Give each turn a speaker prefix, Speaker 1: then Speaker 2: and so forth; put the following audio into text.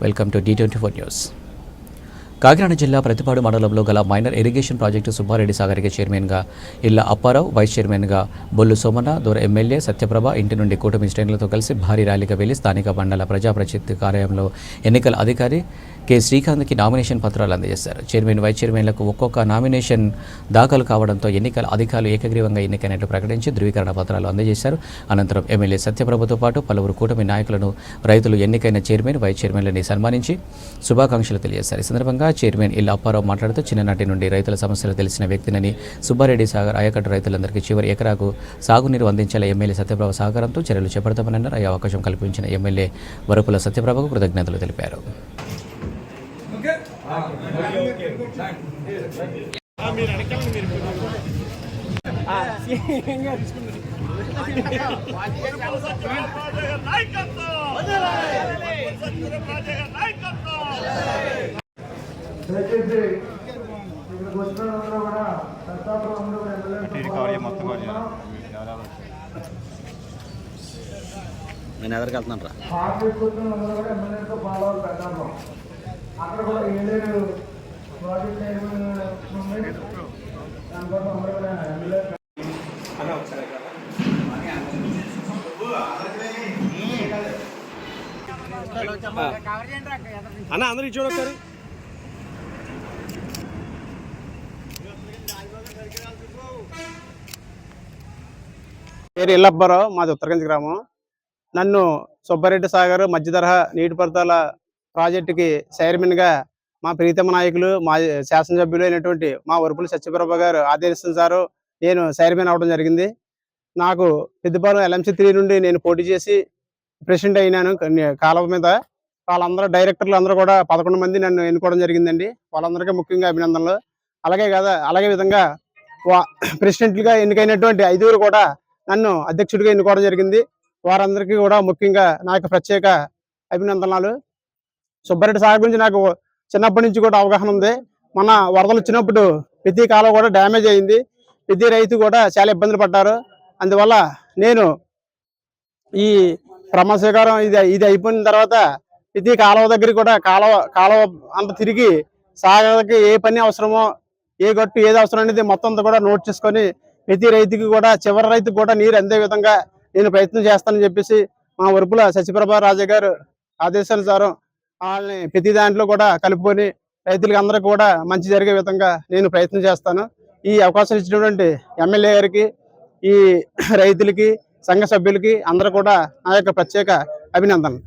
Speaker 1: welcome to d24 news. Kakinada జిల్లా ప్రతిపాడు మండలంలో గల మైనర్ ఇరిగేషన్ ప్రాజెక్టు సుబ్బారెడ్డి సాగర్కి చైర్మన్గా ఇళ్ళ అప్పారావు వైస్ చైర్మన్గా బొల్లు సోమన్న దూర ఎమ్మెల్యే సత్యప్రభ ఇంటి నుండి కూటమి శ్రేణులతో కలిసి భారీ ర్యాలీగా వెళ్ళి స్థానిక మండల ప్రజాప్రతినిధి కార్యాలయంలో ఎన్నికల అధికారి కె. శ్రీకాంత్కి నామినేషన్ పత్రాలు అందజేశారు. చైర్మన్ వైస్ చైర్మన్లకు ఒక్కొక్క నామినేషన్ దాఖలు కావడంతో ఎన్నికల అధికారులు ఏకగ్రీవంగా ఎన్నికైనట్లు ప్రకటించి ధృవీకరణ పత్రాలు అందజేశారు. అనంతరం ఎమ్మెల్యే సత్యప్రభతో పాటు పలువురు కూటమి నాయకులను రైతులు ఎన్నికైన చైర్మన్ వైస్ చైర్మన్లని సన్మానించి శుభాకాంక్షలు తెలియజేశారు. ఈ సందర్భంగా చైర్మన్ ఇల్లు అప్పారావు మాట్లాడుతూ చిన్ననాటి నుండి రైతుల సమస్యలు తెలిసిన వ్యక్తినని సుబ్బారెడ్డి సాగర్ ఆయకట్టు రైతులందరికీ చివరి ఎకరాకు సాగునీరు అందించేలా ఎమ్మెల్యే సత్యప్రభ సహకారంతో చర్యలు చేపడతామన్నారు. ఈ అవకాశం కల్పించిన ఎమ్మెల్యే వరపుల సత్యప్రభకు కృతజ్ఞతలు తెలిపారు.
Speaker 2: దయచేసి ఇక్కడికి వచ్చిన కూడా అందరూ ఎమ్మెల్యే
Speaker 3: నేను ఎదరికి వెళ్తున్నాను రా.
Speaker 2: పార్టీ కూర్చున్న అందరూ కూడా ఎమ్మెల్యేతో ఫాలో అవ్వాలి పెట్టాము అక్కడ కూడా ఏలేరు ప్రాజెక్ట్ దానికోసం అందరూ కూడా ఎమ్మెల్యే
Speaker 4: అన్న అందరికి చూడు ఒకసారి. పేరు ఇల్లబ్బారావు మాది ఉత్తరగంజ్ గ్రామం. నన్ను సుబ్బారెడ్డి సాగర్ మధ్య తరహా నీటిపారుదల ప్రాజెక్టుకి చైర్మన్గా మా ప్రీతమ నాయకులు మా శాసనసభ్యులు అయినటువంటి మా వరుపుల సత్యప్రభ గారు ఆదేశించారు నేను చైర్మన్ అవడం జరిగింది. నాకు పెద్దపాలెం ఎల్ఎంసీ త్రీ నుండి నేను పోటీ చేసి ప్రెసిడెంట్ అయినాను. కొన్ని కాలం మీద వాళ్ళందరూ డైరెక్టర్లు అందరూ కూడా పదకొండు మంది నన్ను ఎన్నుకోవడం జరిగిందండి. వాళ్ళందరికీ ముఖ్యంగా అభినందనలు. అలాగే కదా అలాగే విధంగా వా- ప్రెసిడెంట్లుగా ఎన్నికైనటువంటి ఐదుగురు కూడా నన్ను అధ్యక్షుడిగా ఎన్నుకోవడం జరిగింది. వారందరికీ కూడా ముఖ్యంగా నా ప్రత్యేక అభినందనలు. సుబ్బారెడ్డి సాగర్ గురించి నాకు చిన్నప్పటి నుంచి కూడా అవగాహన ఉంది. మన వరదలు వచ్చినప్పుడు ప్రతి కాలం కూడా డ్యామేజ్ అయింది. ప్రతి రైతు కూడా చాలా ఇబ్బందులు పడ్డారు. అందువల్ల నేను ఈ ప్రమాణ స్వీకారం ఇది ఇది అయిపోయిన తర్వాత ప్రతి కాలువ దగ్గర కూడా కాలువ కాలువ అంత తిరిగి సాగర్కి ఏ పని అవసరమో ఏ గట్టు ఏది అవసరం అనేది మొత్తం అంతా కూడా నోట్ చేసుకొని ప్రతి రైతుకి కూడా చివరి రైతుకు కూడా నీరు అందే విధంగా నేను ప్రయత్నం చేస్తానని చెప్పేసి మా ఉరుపుల సత్యప్రభా రాజా గారు ఆదేశానుసారం వాళ్ళని ప్రతి దాంట్లో కూడా కలుపుకొని రైతులకి అందరికీ కూడా మంచి జరిగే విధంగా నేను ప్రయత్నం చేస్తాను. ఈ అవకాశం ఇచ్చినటువంటి ఎమ్మెల్యే గారికి ఈ రైతులకి సంఘ సభ్యులకి అందరూ కూడా నా యొక్క ప్రత్యేక అభినందనలు.